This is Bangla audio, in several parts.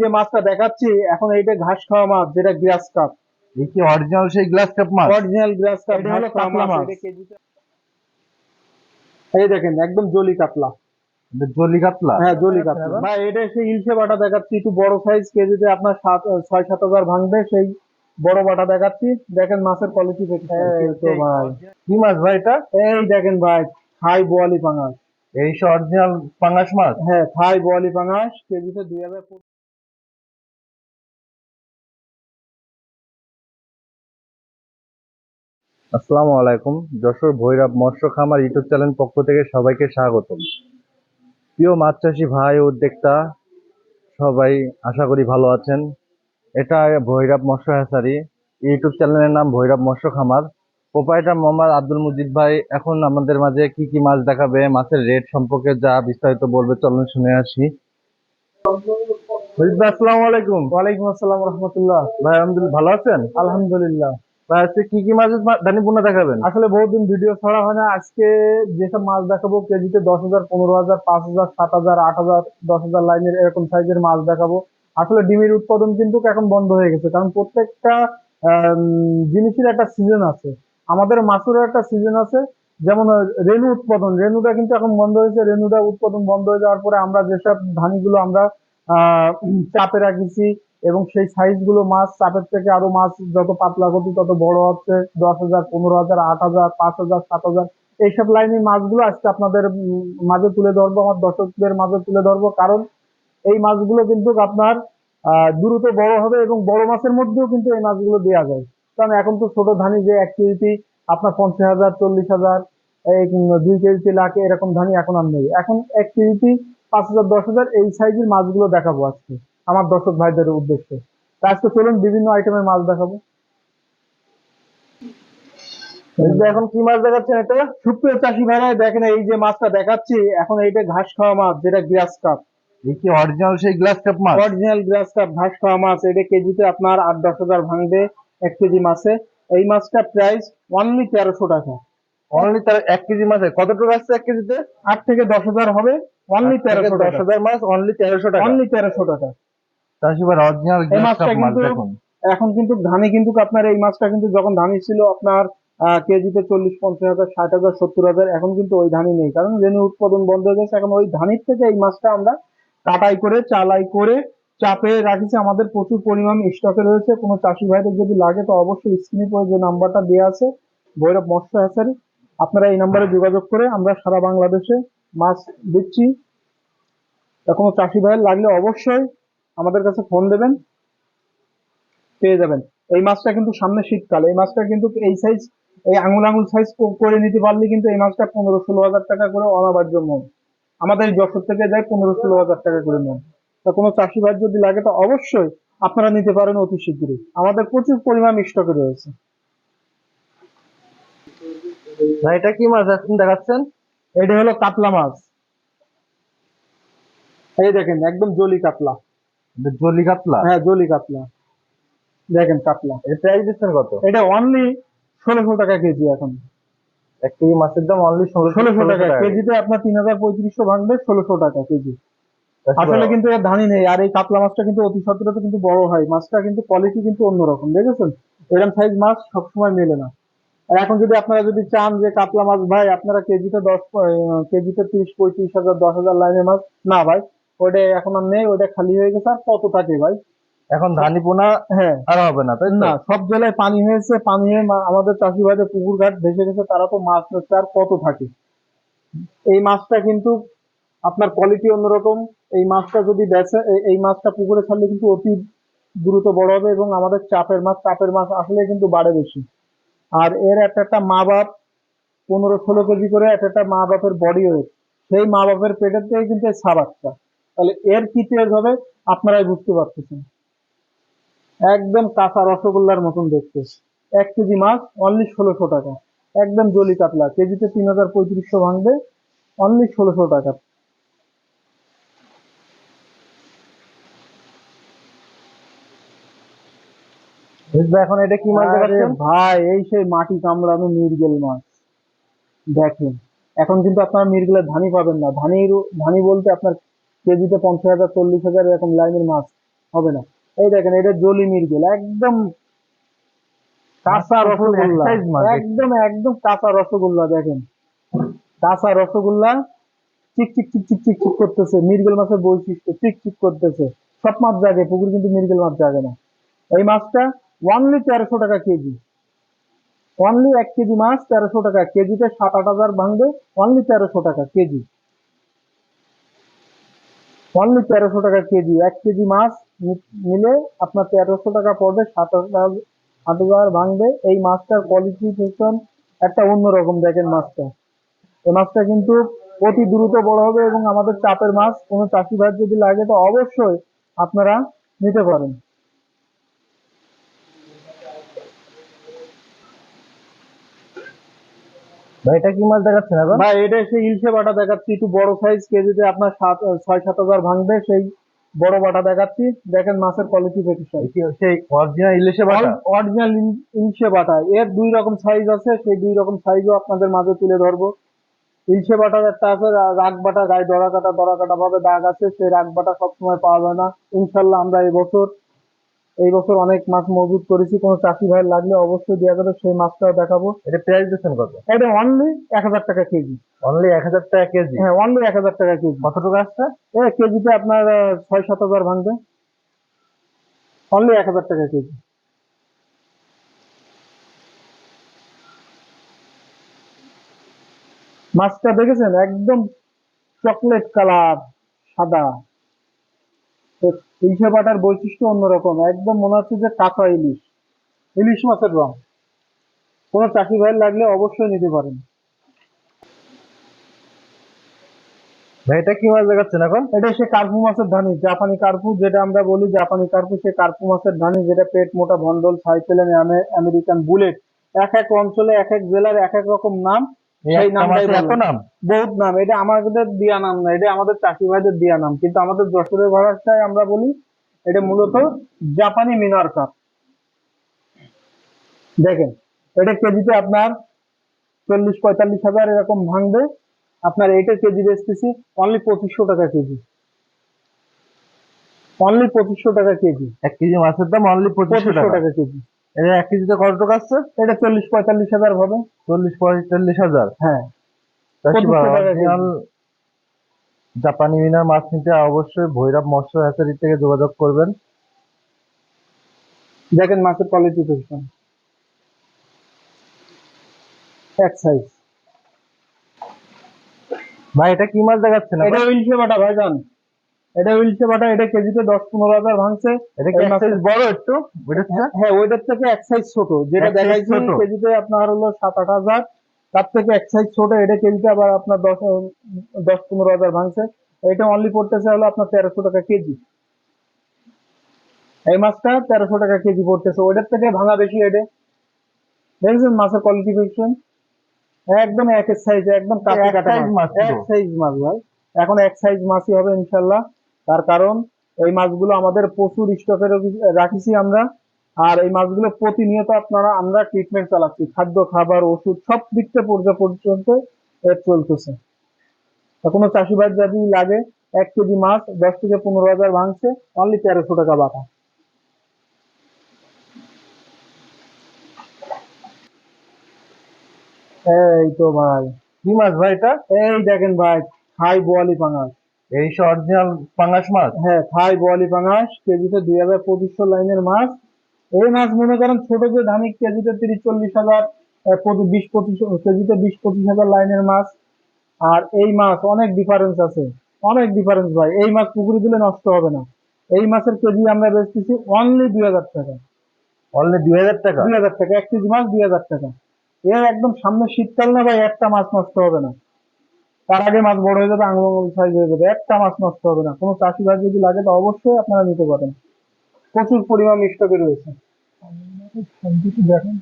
যে মাছটা দেখাচ্ছি এখন এইটা ঘাস খাওয়া মাছ যেটা গ্রাস কাপ। এই কি অরিজিনাল সেই গ্লাস কাপ মাছ? অরিজিনাল গ্রাস কাপ এটা হলো কাতলা মাছ। এই দেখেন একদম জলি কাতলা জলি কাতলা হ্যাঁ জলি কাতলা ভাই এটা সেই ইলশে বাটা দেখাচ্ছি একটু বড় সাইজ কেজিতে আপনার সাত ছয় সাত হাজার ভাঙবে সেই বড় বাটা দেখাচ্ছি। দেখেন মাছের কোয়ালিটি ভাই। কি মাছ ভাই এটা? এই দেখেন ভাই থাই বোয়ালি পাঙাশ। এই অরিজিনাল পাঙ্গাস মাছ? হ্যাঁ থাই বোয়ালি পাঙাশ কেজিতে দুই হাজার আসসালামু আলাইকুম। যশোর ভৈরব মৎস্য খামার ইউটিউব চ্যানেল পক্ষ থেকে সবাইকে স্বাগতম। প্রিয় মাছ চাষি ভাই ও উদ্যোক্তা সবাই আশা করি ভালো আছেন। এটা ভৈরব মৎস্য হ্যাচারি। ইউটিউব চ্যানেলের নাম ভৈরব মৎস্য খামার। প্রোপাইটার মোহাম্মদ আব্দুল মুজিদ ভাই এখন আমাদের মাঝে কি কি মাছ দেখাবে মাছের রেট সম্পর্কে যা বিস্তারিত বলবে চলুন শুনে আসি। আসসালামু আলাইকুম। ওয়ালাইকুম আসসালাম রহমতুল্লাহ। ভাই আলহামদুলিল্লাহ ভালো আছেন? আলহামদুলিল্লাহ। আজকে কি কি মাছের দানি পোনা দেখাবেন। আসলে বহুদিন ভিডিও ছাড়া হয় না। আজকে যেসব মাছ দেখাবো, কেজিতে দশ হাজার, পনেরো হাজার, পাঁচ হাজার, সাত হাজার, আট হাজার, দশ হাজার লাইনের এরকম সাইজের মাছ দেখাবো। আসলে ডিমের উৎপাদন কিন্তু এখন বন্ধ হয়ে গেছে, কারণ প্রত্যেকটা জিনিসের একটা সিজন আছে। আমাদের মাছেরও একটা সিজন আছে, যেমন রেণু উৎপাদন। রেণুটা কিন্তু এখন বন্ধ হয়েছে। রেণুটা উৎপাদন বন্ধ হয়ে যাওয়ার পরে আমরা যেসব ধানিগুলো আমরা চাপে রাখিছি এবং সেই সাইজগুলো মাছ চাপের থেকে আরও মাছ যত পাতলা গতি, তত বড় হচ্ছে। দশ হাজার, পনেরো হাজার, আট হাজার, পাঁচ হাজার, সাত হাজার। এইসব লাইনের মাছগুলো আজকে আপনাদের মাঝে তুলে ধরবো, আমার দর্শকদের মাঝে তুলে ধরবো। কারণ এই মাছগুলো কিন্তু আপনার দ্রুত বড় হবে এবং বড় মাছের মধ্যেও কিন্তু এই মাছগুলো দেওয়া যায়। কারণ এখন তো ছোট ধানি যে এক কেজিতে আপনার পঞ্চাশ হাজার, চল্লিশ হাজার দুই কেজিতে লাখে এরকম ধানি এখন আর নেই। এখন এক কেজিতে পাঁচ হাজার, দশ হাজার, এই সাইজের মাছগুলো দেখাবো আজকে। আমার দর্শক ভাইদের উদ্দেশ্যে। আজকে চলুন বিভিন্ন আইটেমের মাছ দেখাবো। এখন কি মাছ দেখাচ্ছেন এটা? সুপ্রিয় চাষি ভাইরা দেখেন এই যে মাছটা দেখাচ্ছি এখন এইটা ঘাস খাওয়া মাছ যেটা গ্রাস কাপ। এই কি অরিজিনাল সেই গ্লাস কাপ মাছ? অরিজিনাল গ্রাস কাপ ঘাস খাওয়া মাছ এটা কেজিতে আপনার আট দশ হাজার ভাঙবে এক কেজি মাছে। এই মাছটা প্রাইস অনলি তেরোশো টাকা। অনলি তার এক কেজি মাছে? কতটুকু আসছে এক কেজিতে? আট থেকে দশ হাজার হবে অনলি তেরোশো দশ হাজার মাছ অনলি তেরোশো টাকা। অনলি তেরোশো টাকা। চাষি অরিজিনাল এই মাছটা কিন্তু এখন কিন্তু ধানি কিন্তু আপনার এই মাছটা কিন্তু যখন ধানি ছিল আপনার কেজিতে চল্লিশ পঞ্চাশ হাজার ষাট হাজার সত্তর হাজার এখন কিন্তু ওই ধানি নেই। কারণ রেণু উৎপাদন বন্ধ হয়ে গেছে এখন ওই ধানির থেকে এই মাছটা আমরা কাটাই করে চালাই করে চাপে রাখিছি। আমাদের প্রচুর পরিমাণ স্টকে রয়েছে। কোনো চাষি ভাইদের যদি লাগে তো অবশ্যই স্ক্রিনে পরে যে নাম্বারটা দেওয়া আছে ভৈরব মৎস্য হ্যাচারি আপনারা এই নাম্বারে যোগাযোগ করে আমরা সারা বাংলাদেশে মাছ দিচ্ছি। কোনো চাষি ভাইয়ের লাগলে অবশ্যই আমাদের কাছে ফোন দেবেন পেয়ে যাবেন। এই মাছটা কিন্তু সামনে শীতকাল এই মাছটা কিন্তু এই সাইজ এই আঙুল আঙুল সাইজ করে নিতে পারলে কিন্তু এই মাছটা পনেরো ষোলো হাজার টাকা করে অনাবার্য মন। আমাদের যশোর থেকে যায় পনেরো ষোলো হাজার টাকা করে মন। তা কোনো চাষি ভাই যদি লাগে তো অবশ্যই আপনারা নিতে পারেন অতি শীঘ্রই। আমাদের প্রচুর পরিমাণ স্টকে রয়েছে। ভাই এটা কি মাছ এখন দেখাচ্ছেন? এটা হলো কাতলা মাছ। এই দেখেন একদম জলি কাতলা। জলি কাতলা? হ্যাঁ জলি কাতলা। দেখেন কাতলা। এর প্রাইস দিচ্ছেন কত? এটা অনলি ষোলোশো টাকা কেজি এখন। এক কেজি মাছের দাম অনলি ষোলোশো টাকা। কেজিতে আপনার তিন হাজার পঁয়ত্রিশশো ভাঙবে ষোলোশো টাকা কেজি। আসলে কিন্তু এর ধানই নেই। আর এই কাতলা মাছটা কিন্তু অতি সত্তরত কিন্তু বড় হয়। মাছটা কিন্তু কোয়ালিটি কিন্তু অন্যরকম দেখেছেন? এরকম সাইজ মাছ সবসময় মেলে না। আর এখন যদি আপনারা যদি চান যে কাতলা মাছ ভাই আপনারা কেজিতে দশ কেজিতে তিরিশ পঁয়ত্রিশ হাজার দশ হাজার লাইনের মাছ না ভাই ওটা এখন আর নেই ওটা খালি হয়ে গেছে আর কত থাকে ভাই? এখন ধানি পোনা হ্যাঁ। আর হবে না তাই না সব জেলায় পানি হয়েছে পানি হয়ে আমাদের চাষি ভাইদের পুকুর ঘাট ভেসে গেছে তারা তো মাছ আর কত থাকে? এই মাছটা কিন্তু আপনার কোয়ালিটি অন্যরকম এই মাছটা যদি বেচে এই- মাছটা পুকুরে ছাড়লে কিন্তু অতি দ্রুত বড় হবে এবং আমাদের চাপের মাছ চাপের মাছ আসলে কিন্তু বাড়ে বেশি। আর এর একটা একটা মা বাপ পনেরো ষোলো কেজি করে একটা একটা মা বাপের বডি ওয়েট সেই মা বাপের পেটের থেকে কিন্তু এই সাবাকটা তাহলে এর কি তেজ হবে? আপনারাই বুঝতে পারতেছেন। একদম কাঁচা রসগোল্লার মতন দেখতে। এক কেজি মাছ অনলি ষোলোশো টাকা। একদম জলি কাতলা। কেজিতে তিন হাজার পঁয়ত্রিশশো ভাঙবে অনলি ষোলোশো টাকা। এখন এটা কি মাছ দেখাচ্ছেন? ভাই এই সেই মাটি কামড়ানো মিরগেল মাছ। দেখেন। এখন কিন্তু আপনারা মিরগেলের ধানি পাবেন না। ধানির ধানি বলতে আপনার কেজিতে পঞ্চাশ হাজার চল্লিশ হাজার এরকম লাইনের মাছ হবে না। এই দেখেন এটা জলি মির্গেল একদম কাঁচা রসগোল্লা। একদম একদম কাঁচা রসগোল্লা দেখেন। কাঁচা রসগোল্লা চিক চিক চিক চিক চিক চিক করতেছে। মির্গেল মাছের বৈশিষ্ট্য চিক চিক করতেছে। সব মাছ জাগে পুকুর কিন্তু মির্গেল মাছ জাগে না। এই মাছটা ওয়ানলি তেরোশো টাকা কেজি। অনলি এক কেজি মাছ তেরোশো টাকা। কেজিতে সাত আট হাজার ভাঙবে অনলি তেরোশো টাকা কেজি। অনলি তেরোশো টাকা কেজি, এক কেজি মাছ নিলে আপনার তেরোশো টাকা পড়বে সাত হাজার ভাঙবে। এই মাছটার কোয়ালিটি কোয়ালিফিকেশন একটা অন্যরকম দেখেন মাছটা। এই মাছটা কিন্তু অতি দ্রুত বড় হবে এবং আমাদের চাপের মাছ, কোনো চাষি যদি লাগে তো অবশ্যই আপনারা নিতে পারেন। এটা কি মাছ দেখাচ্ছেন এখন ভাই এটা সেই ইলশে বাটা দেখাচ্ছি। একটু বড় সাইজ কেজিতে আপনার সাত ছয় সাত হাজার ভাঙবে। সেই বড় বাটা দেখাচ্ছি। দেখেন মাছের কোয়ালিফিকেশন এই সেই অরিজিনাল ইলিশে বাটা? অরিজিনাল ইলশে বাটা। এর দুই রকম সাইজ আছে। সেই দুই রকম সাইজও আপনাদের মাঝে তুলে ধরবো। ইলশে বাটার একটা আছে রাগ বাটা। গায়ে দড়া কাটা দড়া কাটা ভাবে দাগ আছে। সেই রাগ বাটা সবসময় পাওয়া যায় না। ইনশাল্লাহ আমরা এই বছর এই বছর অনেক মাছ মজুত করেছি কোনো চাষি ভাই লাগলে অবশ্যই দেওয়া যাবে সেই মাছটাও দেখাবো। এটা প্রাইস দিচ্ছেন কত? এটা অনলি এক হাজার টাকা কেজি। অনলি এক হাজার টাকা কেজি? হ্যাঁ অনলি এক হাজার টাকা কেজি। কতটুকু আসছে? এ কেজিতে আপনার ছয় সাত হাজার ভাঙবে। অনলি এক হাজার টাকা কেজি। মাছটা দেখেছেন? একদম চকলেট কালার সাদা। ইলিশে বাটার বৈশিষ্ট্য অন্যরকম। একদম মনে হচ্ছে যে কাঁচা ইলিশ। ইলিশ মাছের রং। কোনো চাষি ভাই লাগলে অবশ্যই নিতে পারেন। ভাই এটা কি মাছ দেখাচ্ছেন এখন? এটা সে কার্পু মাছের ধানি জাপানি কার্পু যেটা আমরা বলি জাপানি কার্পু সে কার্পু মাছের ধানি যেটা পেট মোটা ভন্ডল সাইকেলেন আমেরিকান বুলেট। এক এক অঞ্চলে এক এক জেলার এক এক রকম নাম। বহুত নাম। এটা আমাদের দেয়া নাম না এটা আমাদের চাষি ভাইদের দেয়া নাম। কিন্তু আমাদের যশোরের ভাষায় আমরা বলি এটা মূলত জাপানি মিনার কাপ। দেখেন এটা কেজিতে আপনার চল্লিশ পঁয়তাল্লিশ হাজার এরকম ভাঙবে। আপনার এটা কেজি বেচতেছি অনলি পঁচিশশো টাকা কেজি। অনলি পঁচিশশো টাকা কেজি। এক কেজি মাছের দাম অনলি পঁচিশশো টাকা কেজি। এটা এক কেজিতে কত টাকা আসছে? এটা চল্লিশ পঁয়তাল্লিশ হাজার হবে। চল্লিশ পঁয়তাল্লিশ হাজার? হ্যাঁ। চাষি 25 টাকা অরিজিনাল জাপানি মিনার মাছ নিতে অবশ্যই ভৈরব মৎস্য হ্যাচারি থেকে যোগাযোগ করবেন। দেখেন মাছের কোয়ালিটি পজিশন এক সাইজ ভাই এটা কি মাছ দেখাচ্ছেন? এটা উইলসে বাটা ভাইজান। এটা বাটা এটা কেজিতে দশ পনেরো হাজার ভাঙছে। বড় একটু? হ্যাঁ ওইটার থেকে এক সাইজ ছোট। যেটা দেখাইছি কেজিতে আপনার হলো সাত আট হাজার। তার থেকে এক সাইজ ছোট এটা কেজিতে আবার আপনার দশ দশ পনেরো হাজার ভাঙছে। এটা অনলি পড়তেছে হলো আপনার তেরোশো টাকা কেজি। এই মাছটা তেরোশো টাকা কেজি পড়তেছে। ওইটার থেকে ভাঙা বেশি এটা। দেখছেন মাছের কোয়ালিফিকেশন একদম এক সাইজ একদম কাটা কাটা এক সাইজ মাছ ভাই। এখন এক সাইজ মাছই হবে ইনশাল্লাহ। তার কারণ এই মাছগুলো আমাদের প্রচুর স্টকে রাখিছি আমরা। আর এই মাছগুলো প্রতিনিয়ত আপনারা আমরা ট্রিটমেন্ট চালাচ্ছি। খাদ্য, খাবার, ওষুধ সব দিক থেকে পর্যায় পর্যন্ত চলতেছে। কোনো চাষিবাদ যদি লাগে, এক কেজি মাছ দশ থেকে পনেরো হাজার ভাঙছে অনলি তেরোশো টাকা বাটা এই তো ভাই। কি মাছ ভাই এটা? এই দেখেন ভাই থাই বোয়ালি পাঙাশ। এই অরিজিনাল পাঙ্গাস মাছ? হ্যাঁ থাই বোয়ালি পাঙাশ কেজিতে দুই হাজার পঁচিশশো লাইনের মাছ। এই মাছ মনে করেন ছোট যে ধানিক কেজিতে তিরিশ চল্লিশ হাজার বিশ পঁচিশ কেজিতে বিশ পঁচিশ হাজার লাইনের মাছ। আর এই মাছ অনেক ডিফারেন্স আছে। অনেক ডিফারেন্স ভাই। এই মাছ পুকুরে দিলে নষ্ট হবে না। এই মাছের কেজি আমরা বেচতেছি অনলি দুই হাজার টাকা। অনলি দুই হাজার টাকা? দুই হাজার টাকা। এক কেজি মাছ দুই হাজার টাকা। এর একদম সামনে শীতকাল না ভাই একটা মাছ নষ্ট হবে না। তার আগে মাছ বড় হয়ে যাবে আঙুল সাইজ হয়ে যাবে। একটা মাছ নষ্ট হবে না। কোনো চাষি ভাই যদি লাগে তো অবশ্যই আপনারা নিতে পারেন। প্রচুর পরিমাণ স্টকে রয়েছে। দেখেন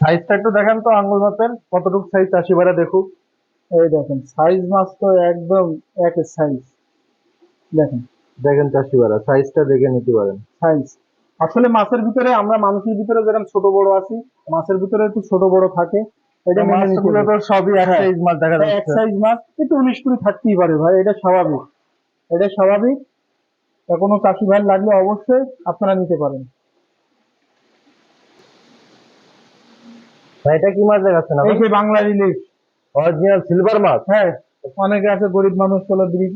সাইজটা একটু দেখেন তো আঙ্গুল মাপের কতটুকু সাইজ চাষি ভাড়া দেখুক। এই দেখেন সাইজ মাছ তো একদম এক সাইজ দেখেন। দেখেন চাষি ভাড়া সাইজটা দেখে নিতে পারেন। সাইজ আসলে মাছের ভিতরে আমরা মানুষের ভিতরে যেরকম ছোট বড় আছি মাছের ভিতরে একটু ছোট বড় থাকে এটা মাছগুলো তো সবই এক হ্যাঁ। সাইজ মাছ দেখা এক সাইজ মাছ একটু উনিশ কুড়ি থাকতেই পারে ভাই এটা স্বাভাবিক। এটা স্বাভাবিক। তা কোনো চাষি ভাই লাগলে অবশ্যই আপনারা নিতে পারেন। ভাই এটা কি মাছ দেখাচ্ছেন এই যে বাংলা রিলিশ অরিজিনাল সিলভার মাছ? হ্যাঁ অনেকে আছে গরিব মানুষ হলো ব্রিজ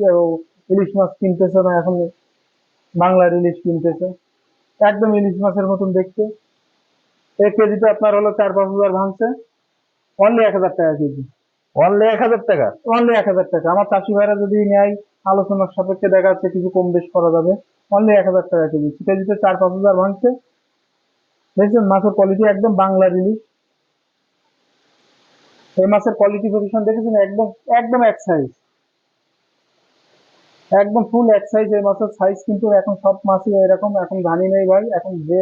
ইলিশ মাছ কিনতেছে না এখন বাংলা ইলিশ কিনতেছে। একদম ইলিশ মাছের মতন দেখতে। এক কেজিতে আপনার হলো চার পাঁচ হাজার ভাঙছে। অনলি এক হাজার টাকা কেজি। অনলি এক হাজার টাকা? অনলি এক হাজার টাকা। আমার চাষি ভাইরা যদি নেয় আলোচনার সাপেক্ষে দেখা যাচ্ছে কিছু কম বেশ করা যাবে। অনলি এক হাজার টাকা কেজি। কেজিতে চার পাঁচ হাজার ভাঙছে। দেখছেন মাছের কোয়ালিটি একদম বাংলা ইলিশ এই মাছের কোয়ালিটি পজিশন দেখেছেন? একদম একদম এক সাইজ একদম ফুল এক সাইজ এই মাছের সাইজ কিন্তু এখন সব মাছই এরকম। এখন জানি নেই ভাই। এখন যে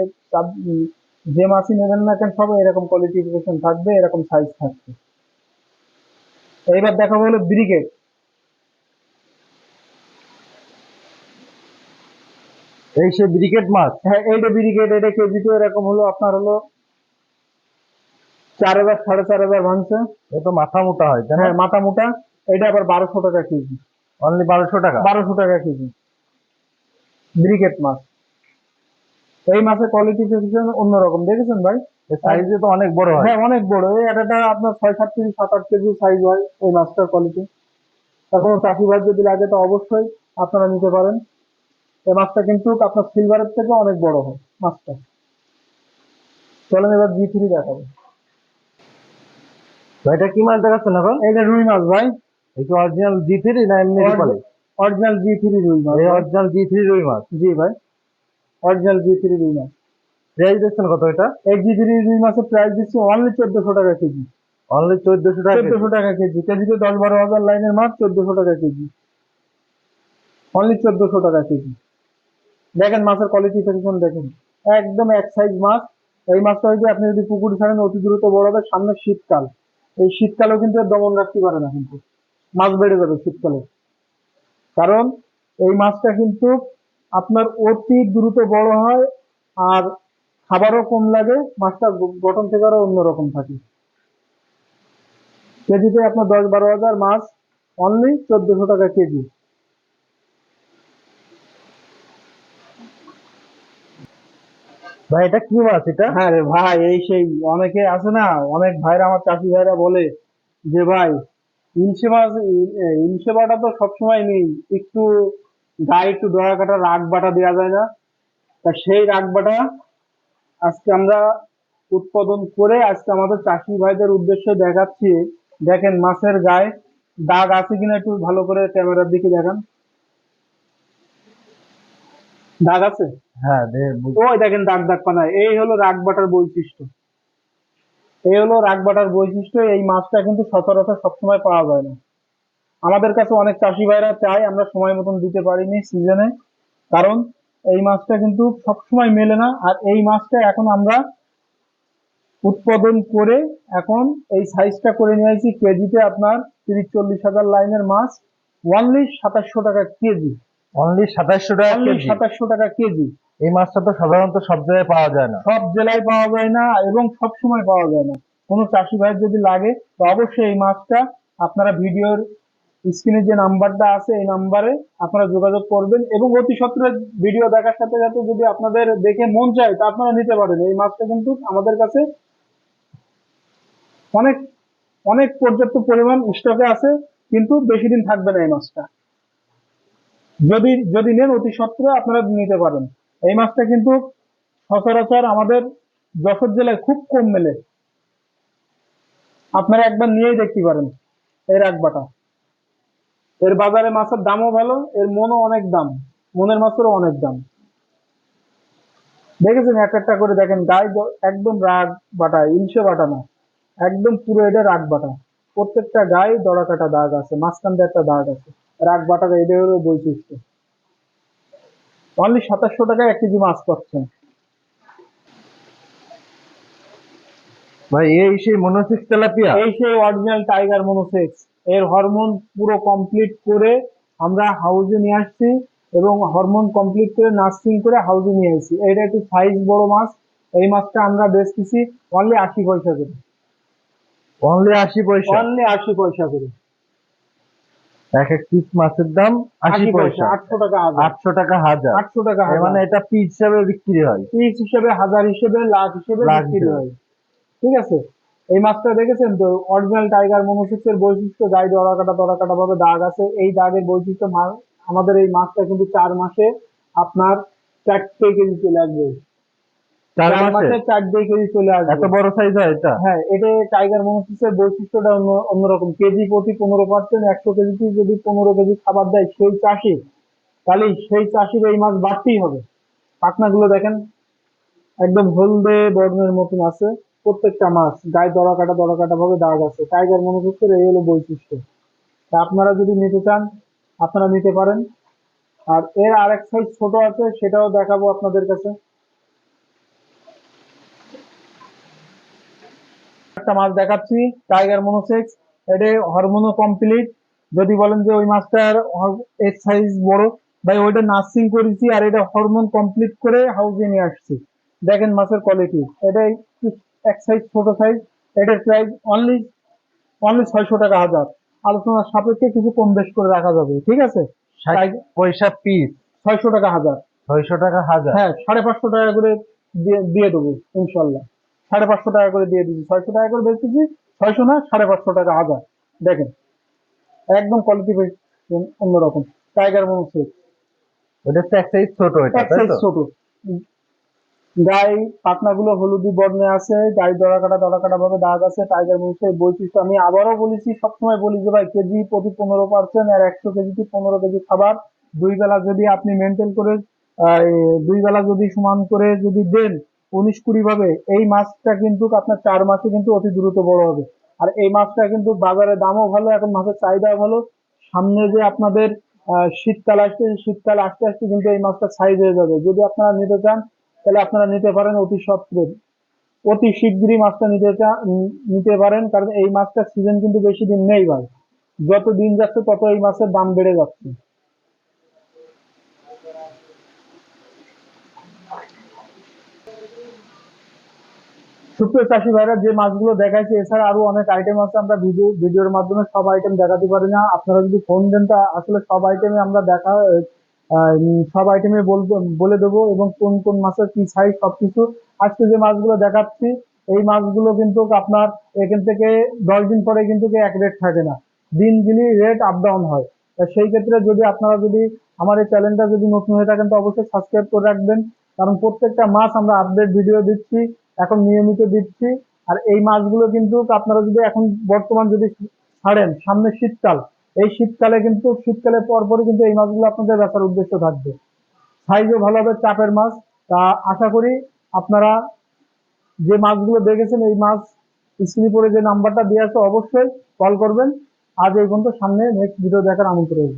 যে মাছই নেবেন না কেন সব এরকম কোয়ালিফিকেশন থাকবে এরকম সাইজ থাকবে। এইবার দেখাবো হলো ব্রিগেড এই সে ব্রিকেট মাছ হ্যাঁ এইটা ব্রিগেড এটা কেজি তো এরকম হলো আপনার হলো চার হাজার সাড়ে চার হাজার ভাঙছে। এ তো মাথা মোটা হয় হ্যাঁ মাথা মোটা। এটা আবার বারোশো টাকা কেজি। অনলি বারোশো টাকা? বারোশো টাকা কেজি। ব্রিগেড মাছ এই মাছের কোয়ালিটি অন্যরকম দেখেছেন ভাই? সাইজে তো অনেক বড় হয়। হ্যাঁ অনেক বড়। এই একটা আপনার ছয় সাত কেজি সাত আট কেজি সাইজ হয় এই মাছটার কোয়ালিটি এখন চাষি ভাই যদি লাগে তো অবশ্যই আপনারা নিতে পারেন। এই মাছটা কিন্তু আপনার সিলভারের থেকে অনেক বড় হয় মাছটা। চলেন এবার জি থ্রি দেখাবো। ভাই এটা কি মাছ দেখাচ্ছেন এখন? এটা রুই মাছ ভাই। এই কি অরিজিনাল জি থ্রি না এমনি অরিজিনাল জি থ্রি রুই মাছ অরিজিনাল জি থ্রি রুই মাছ? জি ভাই। অরিজিনাল জি থ্রি রুই মাছ প্রাইস দিচ্ছেন কত এটা? এই জি থ্রি রুই মাছের প্রাইস দিচ্ছি অনলি চোদ্দশো টাকা কেজি। অনলি চোদ্দশো টাকা চোদ্দশো টাকা কেজি। কেজিতে দশ বারো হাজার লাইনের মাছ চোদ্দশো টাকা কেজি। অনলি চোদ্দশো টাকা কেজি। দেখেন মাছের কোয়ালিটি সেকশন দেখেন। একদম এক সাইজ মাছ। এই মাছটা যদি আপনি যদি পুকুর ছাড়েন অতি দ্রুত বড় হবে। সামনে শীতকাল। এই শীতকালেও কিন্তু দমন রাখতে পারে না কিন্তু। মাছ বেড়ে যাবে শীতকালে। কারণ এই মাছটা কিন্তু আপনার অতি দ্রুত বড় হয় আর খাবারও কম লাগে মাছটা গঠন থেকে আরও অন্যরকম থাকে। কেজিতে আপনার দশ বারো হাজার মাছ অনলি চোদ্দশো টাকা কেজি। ভাই এটা কি মাছ এটা? হ্যাঁ রে ভাই এই সেই অনেকে আছে না অনেক ভাইরা আমার চাষি ভাইরা বলে যে ভাই ইলশে মাছ ইলশে বাটা তো সবসময় নেই একটু গায়ে একটু দয়া কাটা রাগ বাটা দেওয়া যায় না। তা সেই রাগ বাটা আজকে আমরা উৎপাদন করে আজকে আমাদের চাষি ভাইদের উদ্দেশ্যে দেখাচ্ছি। দেখেন মাছের গায়ে দাগ আছে কিনা একটু ভালো করে ক্যামেরার দিকে দেখান। দাগ আছে? হ্যাঁ ওই দেখেন দাগ দাগ পানা এই হলো রাগ বাটার বৈশিষ্ট্য। এই হলো রাগ বাটার বৈশিষ্ট্য। এই মাছটা কিন্তু সচরাচর সবসময় পাওয়া যায় না। আমাদের কাছে অনেক চাষি ভাইরা চায় আমরা সময় মতন দিতে পারিনি সিজনে কারণ এই মাছটা কিন্তু সবসময় মেলে না আর এই মাছটা এখন আমরা উৎপাদন করে এখন এই সাইজটা করে নিয়ে আসি কেজিতে আপনার তিরিশ চল্লিশ হাজার লাইনের মাছ ওনলি সাতাশশো টাকা কেজি। অনলি সাতাশশো টাকা অনলি কেজি? সাতাশশো টাকা কেজি। এই মাছটা তো সাধারণত সব জায়গায় পাওয়া যায় না। সব জেলায় পাওয়া যায় না এবং সব সময় পাওয়া যায় না। কোনো চাষি ভাইয়ের যদি লাগে তো অবশ্যই এই মাছটা আপনারা ভিডিওর স্ক্রিনে যে নাম্বারটা আছে, এই নাম্বারে আপনারা যোগাযোগ করবেন এবং অতি সত্ত্বর ভিডিও দেখার সাথে সাথে যদি আপনাদের দেখে মন চায়, তা আপনারা নিতে পারেন। এই মাছটা কিন্তু আমাদের কাছে অনেক অনেক পর্যাপ্ত পরিমাণ স্টকে আছে, কিন্তু বেশি দিন থাকবে না এই মাছটা। যদি যদি নেন অতি সত্ত্বর আপনারা নিতে পারেন। এই মাছটা কিন্তু সচরাচর আমাদের যশোর জেলায় খুব কম মেলে। আপনারা একবার নিয়েই দেখতে পারেন। এই রাগবাটা এর বাজারে মাছের দামও ভালো এর মনও অনেক দাম। মনের মাছেরও অনেক দাম। দেখেছেন এক একটা করে দেখেন গায়ে একদম রাগ বাটা ইলশে বাটা না। একদম পুরো এটা রাগ বাটা। প্রত্যেকটা গায়ে দড়া কাটা দাগ আছে মাঝখান দিয়ে একটা দাগ আছে। রাগ বাটার এটা হলো বৈশিষ্ট্য। অনলি সাতাশশো টাকায় এক কেজি মাছ পাচ্ছেন। ভাই এই সেই মনোসিক্স তেলাপিয়া? এই সেই অরিজিনাল টাইগার মনোসেক্স এর হরমোন পুরো কমপ্লিট করে আমরা হাউজে নিয়ে আসছি এবং হরমোন কমপ্লিট করে নার্সিং করে হাউজে নিয়ে আসছি এটা একটু সাইজ বড় মাছ এই মাছটা আমরা বেচতেছি অনলি আশি পয়সা করে। অনলি আশি পয়সা? অনলি আশি পয়সা করে। এক এক পিস মাছের দাম আশি পয়সা আটশো টাকা আটশো টাকা হাজার। আটশো টাকা মানে এটা পিস হিসাবে বিক্রি হয়। পিস হিসেবে হাজার হিসেবে লাখ হিসেবে বিক্রি। হয়। ঠিক আছে? এই মাছটা দেখেছেন তো? অরিজিনাল টাইগার মনোসিক্সের বৈশিষ্ট্য গায়ে দড়া কাটা দড়া কাটা ভাবে দাগ আছে। এই দাগের বৈশিষ্ট্য আমাদের এই মাছটা কিন্তু চার মাসে আপনার চারটে কেজি চলে আসবে। চার মাসে? চারটে কেজি চলে এত বড় সাইজ হয় এটা? হ্যাঁ এটা টাইগার মনোসিক্সের বৈশিষ্ট্যটা অন্য অন্যরকম। কেজি প্রতি পনেরো পার্সেন্ট একশো কেজিতে যদি পনেরো কেজি খাবার দেয় সেই চাষি তাহলে সেই চাষির এই মাছ বাড়তেই হবে। পাখনাগুলো দেখেন একদম হলদে বর্ণের মতন আছে। প্রত্যেকটা মাছ, গায়ে দড়া কাটা দড়া কাটা ভাবে দাগ আছে। টাইগার মনোসিক্সের এই হলো বৈশিষ্ট্য। তা আপনারা যদি নিতে চান, আপনারা নিতে পারেন। আর এর আরেক সাইজ ছোট আছে, সেটাও দেখাবো আপনাদের কাছে। একটা মাছ দেখাচ্ছি, টাইগার মনোসেক্স। এটা হরমোনো কমপ্লিট। যদি বলেন যে ওই মাছটার এর সাইজ বড়, ভাই ওইটা নার্সিং করেছি আর এটা হরমোন কমপ্লিট করে হাউজে নিয়ে আসছি। দেখেন মাছের কোয়ালিটি এটা একটু এক সাইজ ছোট সাইজ এটার প্রাইস অনলি অনলি ছয়শো টাকা হাজার। আলোচনার সাপেক্ষে কিছু কম বেশ করে রাখা যাবে ঠিক আছে? পয়সা পিস ছয়শো টাকা হাজার। ছয়শো টাকা হাজার। হ্যাঁ সাড়ে পাঁচশো টাকা করে দিয়ে দেবো ইনশাল্লাহ সাড়ে পাঁচশো টাকা করে দিয়ে দিচ্ছি। ছয়শো টাকা করে বেচতেছি ছয়শো না সাড়ে পাঁচশো টাকা হাজার। দেখেন একদম কোয়ালিটি অন্যরকম। টাইগার ওটা হচ্ছে ছোট ছোট। গায়ে পাখনাগুলো হলুদি বর্ণে আছে, গায়ে দড়া কাটা দড়া কাটা ভাবে দাগ আছে টাইগার মনুষের বৈশিষ্ট্য আমি আবারও বলেছি, সবসময় বলি যে ভাই কেজি প্রতি পনেরো পার্সেন্ট আর একশো কেজি কেজিতে পনেরো কেজি খাবার। দুই বেলা যদি আপনি মেনটেন করে দুই বেলা যদি সমান করে যদি দেন, উনিশ কুড়ি ভাবে, এই মাছটা কিন্তু আপনার চার মাসে কিন্তু অতি দ্রুত বড় হবে। আর এই মাছটা কিন্তু বাজারে দামও ভালো, এখন মাছের চাহিদাও ভালো। সামনে যে আপনাদের শীতকাল আসছে, শীতকাল আসতে আসতে কিন্তু এই মাছটা সাইজ হয়ে যাবে। যদি আপনারা নিতে চান তাহলে আপনারা নিতে পারেন অতি সত্ত্বে অতি শীঘ্রই মাছটা নিতে নিতে পারেন, কারণ এই মাছটার সিজন কিন্তু বেশি দিন নেই ভাই। যত দিন যাচ্ছে, তত এই মাছের দাম বেড়ে যাচ্ছে। সুপ্রিয় চাষি ভাইরা, যে মাছগুলো দেখাইছে, এছাড়া আরও অনেক আইটেম আছে আমরা ভিডিও ভিডিওর মাধ্যমে সব আইটেম দেখাতে পারি না। আপনারা যদি ফোন দেন, তা আসলে সব আইটেমে আমরা দেখা সব আইটেমে বলে দেবো এবং কোন কোন মাছের কি সাইজ সবকিছু। আজকে যে মাছগুলো দেখাচ্ছি, এই মাছগুলো কিন্তু আপনার এখান থেকে দশ দিন পরে কিন্তু এক রেট থাকে না। দিন দিনই রেট আপ ডাউন হয় সেই ক্ষেত্রে যদি আপনারা যদি আমার এই চ্যানেলটা যদি নতুন হয়ে থাকেন, তো অবশ্যই সাবস্ক্রাইব করে রাখবেন। কারণ প্রত্যেকটা মাছ আমরা আপডেট ভিডিও দিচ্ছি, এখন নিয়মিত দিচ্ছি। আর এই মাছগুলো কিন্তু আপনারা যদি এখন বর্তমান যদি ছাড়েন, সামনে শীতকাল এই শীতকালে কিন্তু, শীতকালে পরপরই কিন্তু এই মাছগুলো আপনাদের বেচার উদ্দেশ্য থাকবে। সাইজও ভালো হবে চাপের মাছ। তা আশা করি আপনারা যে মাছগুলো দেখেছেন, এই মাছ স্ক্রিনে পরে যে নাম্বারটা দিয়ে আছে, অবশ্যই কল করবেন। আজ এই পর্যন্ত সামনে নেক্সট ভিডিও দেখার আমন্ত্রণ রইল।